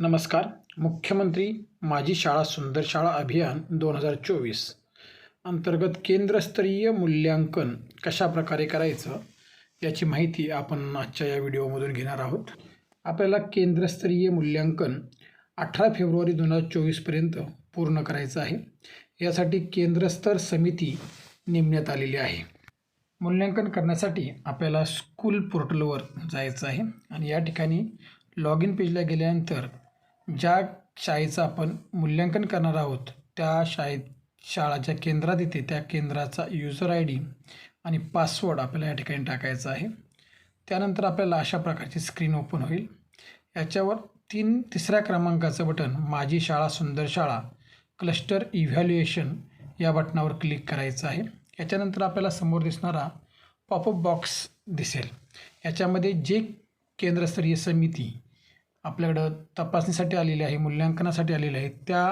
नमस्कार. मुख्यमंत्री माझी शाळा सुंदर शाळा अभियान दोन हजार चोवीस. अंतर्गत केंद्रस्तरीय मूल्यांकन कशा प्रकारे करायचं याची माहिती आपण आजच्या या व्हिडिओमधून घेणार आहोत. आपल्याला केंद्रस्तरीय मूल्यांकन अठरा फेब्रुवारी दोन हजार चोवीसपर्यंत पूर्ण करायचं आहे. यासाठी केंद्रस्तर समिती नेमण्यात आलेली आहे. मूल्यांकन करण्यासाठी आपल्याला स्कूल पोर्टलवर जायचं आहे आणि या ठिकाणी लॉग इन पेजला गेल्यानंतर ज्या शाळेचं आपण मूल्यांकन करणार आहोत त्या शाळेत शाळा ज्या केंद्रात येते त्या केंद्राचा युजर आय डी आणि पासवर्ड आपल्याला या ठिकाणी टाकायचा आहे. त्यानंतर आपल्याला अशा प्रकारची स्क्रीन ओपन होईल. याच्यावर तीन तिसऱ्या क्रमांकाचं बटन माझी शाळा सुंदर शाळा क्लस्टर इव्हॅल्युएशन या बटनावर क्लिक करायचं आहे. याच्यानंतर आपल्याला समोर दिसणारा पॉपअप बॉक्स दिसेल. याच्यामध्ये जे केंद्रस्तरीय समिती आपल्याकडं तपासणीसाठी आलेली आहे मूल्यांकनासाठी आलेले आहे त्या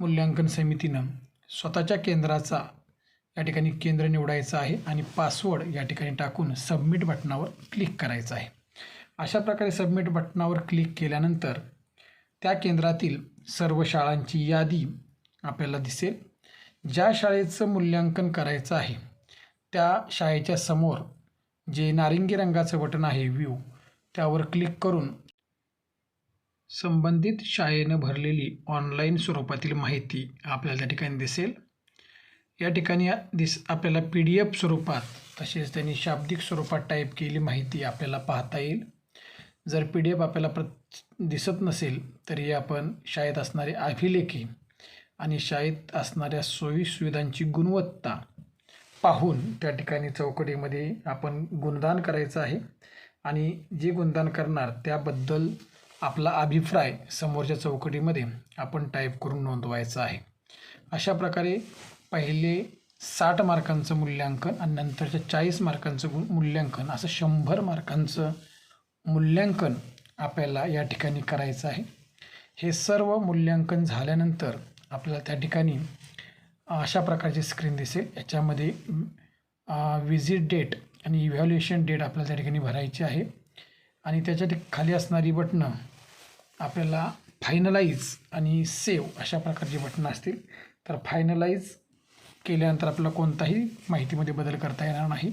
मूल्यांकन समितीनं स्वतःच्या केंद्राचा या ठिकाणी केंद्र निवडायचं आहे आणि पासवर्ड या ठिकाणी टाकून सबमिट बटनावर क्लिक करायचं आहे. अशा प्रकारे सबमिट बटनावर क्लिक केल्यानंतर त्या केंद्रातील सर्व शाळांची यादी आपल्याला दिसेल. ज्या शाळेचं मूल्यांकन करायचं आहे त्या शाळेच्या समोर जे नारिंगी रंगाचं बटन आहे व्ह्यू त्यावर क्लिक करून संबंधित शाळेनं भरलेली ऑनलाईन स्वरूपातील माहिती आपल्याला त्या ठिकाणी दिसेल. या ठिकाणी दिस आपल्याला पी डी एफ स्वरूपात तसेच त्यांनी शाब्दिक स्वरूपात टाईप केलेली माहिती आपल्याला पाहता येईल. जर पी डी एफ आपल्याला प्र दिसत नसेल तरी आपण शाळेत असणारे अभिलेखी आणि शाळेत असणाऱ्या सोयीसुविधांची गुणवत्ता पाहून त्या ठिकाणी चौकटीमध्ये आपण गुणदान करायचं आहे. आणि जे गुणदान करणार त्याबद्दल आपला अभिप्राय समोरच्या चौकटीमध्ये आपण टाईप करून नोंदवायचा आहे. अशा प्रकारे पहिले साठ मार्कांचं मूल्यांकन आणि नंतरच्या चाळीस मार्कांचं मूल्यांकन असं शंभर मार्कांचं मूल्यांकन आपल्याला या ठिकाणी करायचं आहे. हे सर्व मूल्यांकन झाल्यानंतर आपल्याला त्या ठिकाणी अशा प्रकारची स्क्रीन दिसेल. याच्यामध्ये विजिट डेट आणि इव्हॅल्युएशन डेट आपल्याला त्या ठिकाणी भरायची आहे. आणि त्याच्या ठिक खाली असणारी बटणं आपल्याला फायनलाईज आणि सेव अशा प्रकारची बटणं असतील. तर फायनलाईज केल्यानंतर आपल्याला कोणताही माहितीमध्ये बदल करता येणार नाही.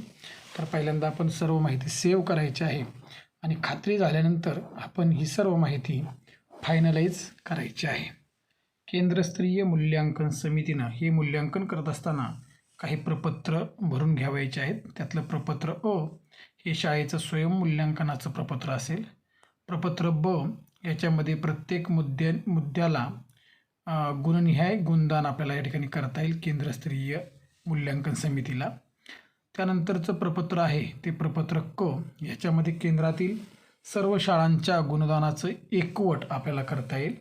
तर पहिल्यांदा आपण सर्व माहिती सेव्ह करायची आहे. आणि खात्री झाल्यानंतर आपण ही सर्व माहिती फायनलाईज करायची आहे. केंद्रस्तरीय मूल्यांकन समितीनं हे मूल्यांकन करत असताना काही प्रपत्र भरून घ्यावायचे आहेत. त्यातलं प्रपत्र अ हे शाळेचं स्वयंमूल्यांकनाचं प्रपत्र असेल. प्रपत्र ब याच्यामध्ये प्रत्येक मुद्द्या मुद्द्याला गुणनिहाय गुणदान आपल्याला या ठिकाणी करता येईल केंद्रस्तरीय मूल्यांकन समितीला. त्यानंतरचं प्रपत्र आहे. ते प्रपत्र क याच्यामध्ये केंद्रातील सर्व शाळांच्या गुणदानाचं एकवट आपल्याला करता येईल.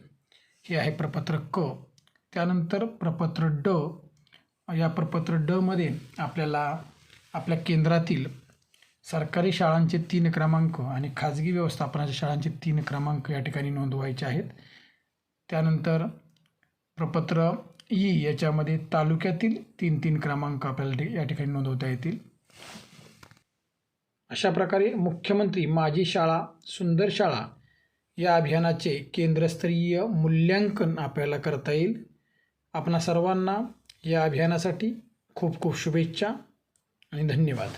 हे आहे प्रपत्र क. त्यानंतर प्रपत्र ड या प्रपत्र डमध्ये आपल्याला आपल्या केंद्रातील सरकारी शाळांचे तीन क्रमांक आणि खाजगी व्यवस्थापनाच्या शाळांचे तीन क्रमांक या ठिकाणी नोंदवायचे आहेत. त्यानंतर प्रपत्र ई याच्यामध्ये तालुक्यातील तीन तीन क्रमांक आपल्याला या ठिकाणी नोंदवता येतील. अशा प्रकारे मुख्यमंत्री माझी शाळा सुंदर शाळा या अभियानाचे केंद्रस्तरीय मूल्यांकन आपल्याला करता येईल. आपणा सर्वांना या अभियानासाठी खूप खूप शुभेच्छा आणि धन्यवाद.